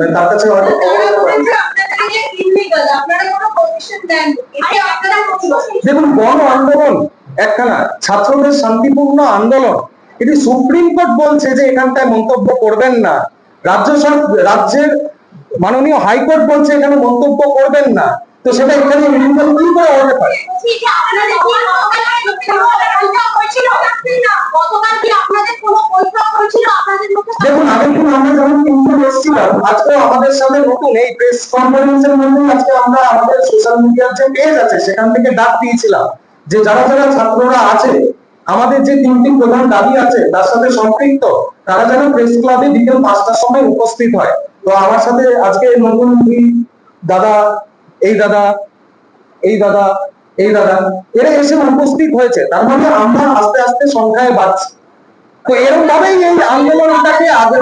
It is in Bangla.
মানে তার কাছে হয়তো দেখুন গণ আন্দোলন একখানা ছাত্রদের শান্তিপূর্ণ আন্দোলন। এটি সুপ্রিম কোর্ট বলছে যে এখানটায় মন্তব্য করবেন না। রাজ্য রাজ্যের মাননীয় হাইকোর্ট বলছে এখানে মন্তব্য করবেন না। তো সেটা এখানে কি করে হতে পারে? আজকে আমাদের সাথে নতুন এই প্রেস কনফারেন্সের মধ্যে আজকে আমরা আমাদের সোশ্যাল মিডিয়ার যে পেজ আছে, সেখান থেকে ডাক দিয়েছিলাম যে যারা যারা ছাত্ররা আছে, আমাদের যে তিনটি প্রধান দাবি আছে, তার সাথে সম্পৃক্ত, তারা যেন প্রেস ক্লাবে বিকেল পাঁচটার সময় উপস্থিত হয়। তো আমার সাথে আজকে নতুন দুই দাদা, এই দাদা এই দাদা এই দাদা, এরা এসে উপস্থিত হয়েছে। তার মানে আমরা আস্তে আস্তে সংখ্যায় বাড়ছি। তো এরকম ভাবেই এই আন্দোলনটাকে আগে